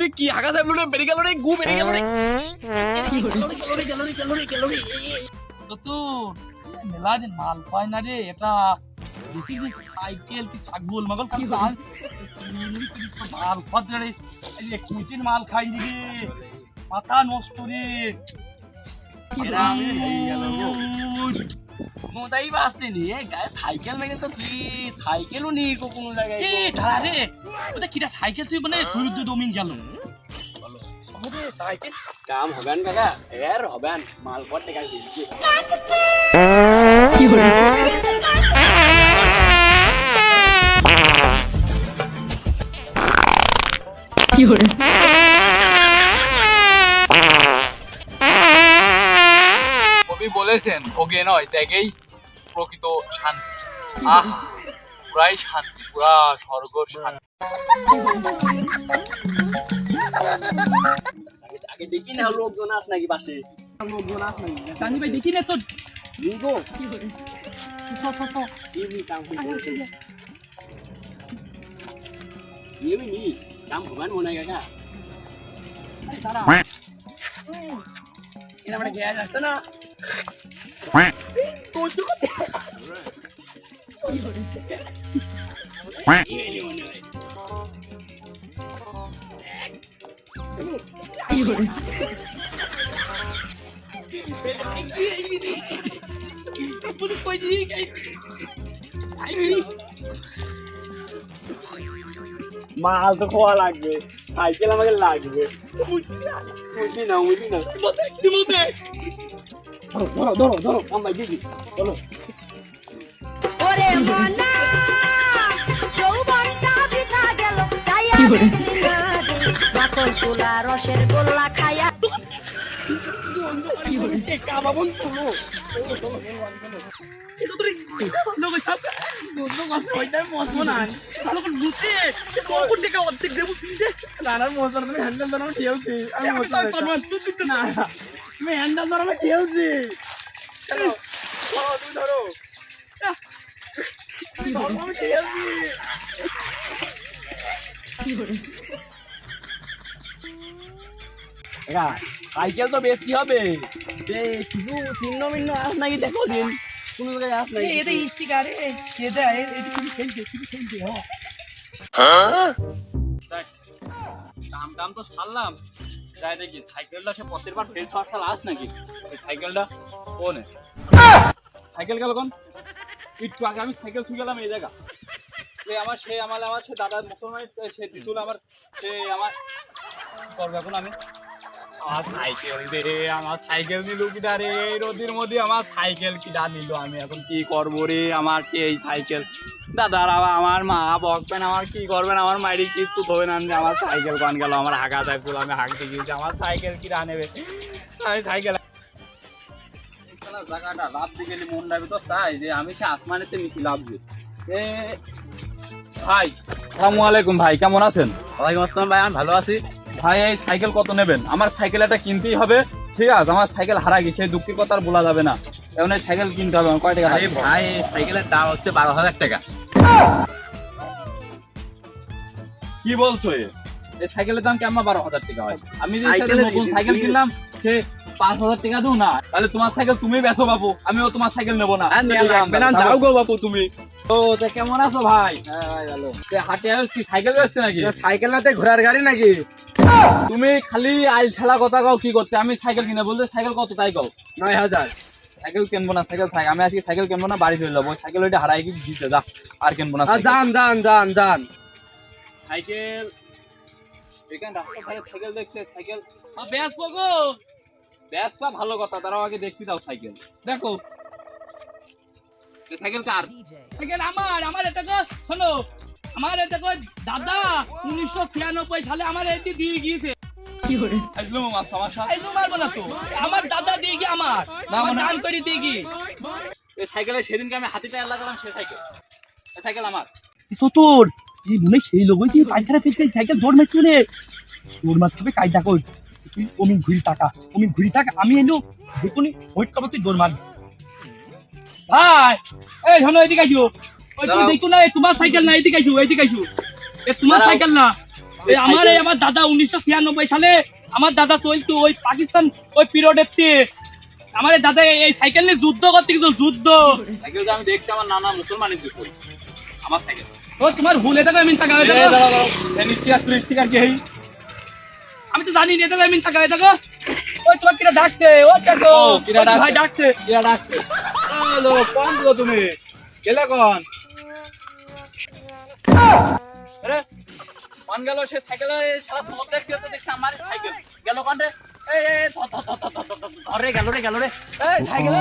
রে কি হাগা বেরিয়ে গেল রে গু বেরিয়ে গেল রে। মেলা দিন মাল পায় না রে এটা দেখি যে সাইকেল কি ছাগল মাগল কি মাল মাল খাতে এই কুচিন মাল খাই দিবি মাথা নষ্ট রে। মোদাই বাসতে নি এ গায়ে সাইকেল মেগে তো তুই সাইকেলও নেই কো কোনো জায়গায় এ দাঁড়া রে ওটা কিটা সাইকেল তুই মানে টাকা দিচ্ছি কবি বলেছেন ভোগে নয় ত্যাগেই প্রকৃত শান্তি। আহ পুরাই শান্তি পুরা স্বর্গ শান্তি। আগে দেখি না লোকজন আস নাকি পাশে। লোকজন আস নাকি? জানি ভাই দেখি না তো। নিগো ইনি কাম করছে ইনি নি কাম হবেন মনে হয় কাকা। এরা মানে গ্যাস আসছে না? হয় মাল তো খাওয়া লাগবে। সাইকেল আমাকে লাগবে। বুঝি না? বুঝি না? ধরো ধরো ধরো আমার দিদি চলো ওরে গোল্লা খায়া নানার মশলা হ্যান্ডেল খেলছি আমি না তুমি খেলছি। ধরো তুমি ধরো। ধরো, আমি খেলছি। সাইকেল তো বেশ কি হবে। যে কিছু চিহ্ন মিহ্ন আস নাকি দেখো দিন। কোনো জায়গায় আস নাকি স্টিকারে খেলছে তুমি খেলছে দাম দাম তো ছাড়লাম। যাই দেখি। সাইকেলটা সে প্রত্যেক বার ফেল ফার্সাল আস নাকি? সাইকেলটা কোনে সাইকেল গেল কোন? একটু আগে আমি সাইকেল ছুঁ গেলাম এই জায়গা। সে আমার সে আমার আমার সে দাদা মুসলমান সে দিতুল আমার সে আমার করবে এখন আমি। আমার সাইকেল রে, আমার সাইকেল নিল কিনা রে? এই রোদির মধ্যে আমার সাইকেল কিনা নিল আমি? এখন কি করব রে? আমার কি এই সাইকেল? দাদার আমার মা বকবেন, আমার কি করবেন? আমার মাইরি কিচ্ছু ধোবে না যে আমার সাইকেল কান গেল, আমার হাঁকা তাই পুরো, আমি হাঁকতে গিয়েছি। আমার সাইকেল কিনা নেবে? আমি সাইকেল জায়গাটা লাভ গেলে মন ডাবে তো, তাই যে আমি সে আসমানেতে নিচে লাভবে এ, ভাই, আসসালামু আলাইকুম ভাই, কেমন আছেন? ওয়ালাইকুম আসসালাম ভাই, আমি ভালো আছি। ভাই এই সাইকেল কত নেবেন? আমার সাইকেল একটা কিনতেই হবে। ঠিক আছে আমার সাইকেল হারা গেছে দুঃখের কথা আর বলা যাবে না। এখন এই সাইকেল কিনতে হবে আমার কয় টাকা লাগবে? ভাই সাইকেলের দাম হচ্ছে বারো হাজার টাকা। কি বলছো এ? এই সাইকেলের দাম কেমন বারো হাজার টাকা হয়? আমি যে নতুন সাইকেল কিনলাম সে পাঁচ হাজার টাকা দেবো না। তাহলে তোমার সাইকেল তুমি বেচো বাবু আমিও তোমার সাইকেল নেব না। যাও গো বাবু তুমি। তা কেমন আছো ভাই? তে হাটে আসছি সাইকেল বেচতে নাকি? সাইকেল না ঘোড়ার গাড়ি নাকি? তুমি খালি আইল ঠেলা কথা কও কি করতে? আমি সাইকেল কিনে বলতে সাইকেল কত তাই কও? নয় হাজার। সাইকেল কিনবো না সাইকেল থাক। আমি আজকে সাইকেল কিনবো না বাড়ি চলে যাব। সাইকেল ওইটা হারাই কি দিতে যা। আর কিনবো না যান যান যান যান। সাইকেল। এখানে রাস্তার ধারে সাইকেল দেখছে সাইকেল। বেসবো গো ব্যবসা ভালো কথা। তারাও আগে দেখতে দাও সাইকেল। দেখো। সাইকেল কার? সাইকেল আমার আমার এটা গো শোনো। আমার এটা গো দাদা উনিশশো ছিয়ানব্বই সালে আমার এটি দিয়ে গিয়েছে। মারবো না তো আমার দাদা দিয়ে গিয়ে আমার না, আমার মানে- দান করে দিয়ে গিয়ে। এই সাইকেলে সেদিনকে আমি হাতিটা লাগালাম সে সাইকেল। এই সাইকেল আমার। সতর এই মনে সেই লোক ওই যে পায়খানা ফেলতে সাইকেল দৌড় মারছিল রে। দৌড় মারতে হবে কায়দা কর। তুই অমি ঘুরি টাকা অমি ঘুরি টাকা আমি এলো দেখুনি ওয়েট করব তুই দৌড় মার ভাই এই শোনো এদিকে আইছো ওই তুমি দেখো না এ তোমার সাইকেল না এদিকে আইছো এদিকে আইছো এ তোমার সাইকেল না এই আমার এই আমার দাদা উনিশশো ছিয়ানব্বই সালে আমার দাদা চলতো ওই পাকিস্তান ওই পিরিয়ডের থেকে আমার দাদা এই- সাইকেল নিয়ে যুদ্ধ করতে কিন্তু যুদ্ধ সাইকেল আমি দেখছি আমার নানা মুসলমানের যে আমার সাইকেল ও তোমার ভুল এটা আমি টাকা? আমি তো জানি না এটা আমি টাকা দেখো ওই তোমার কিটা ডাকছে ও দেখো ভাই ডাকছে? ডাকছে ডাকছে। হ্যালো, কোন তুমি? গেলে কোন? কোন গেল সে সাইকেলে সারা তোর দেখতে তো দেখছি আমার সাইকেল গেল কোন রে ধর গেল রে গেল রে সাইকেল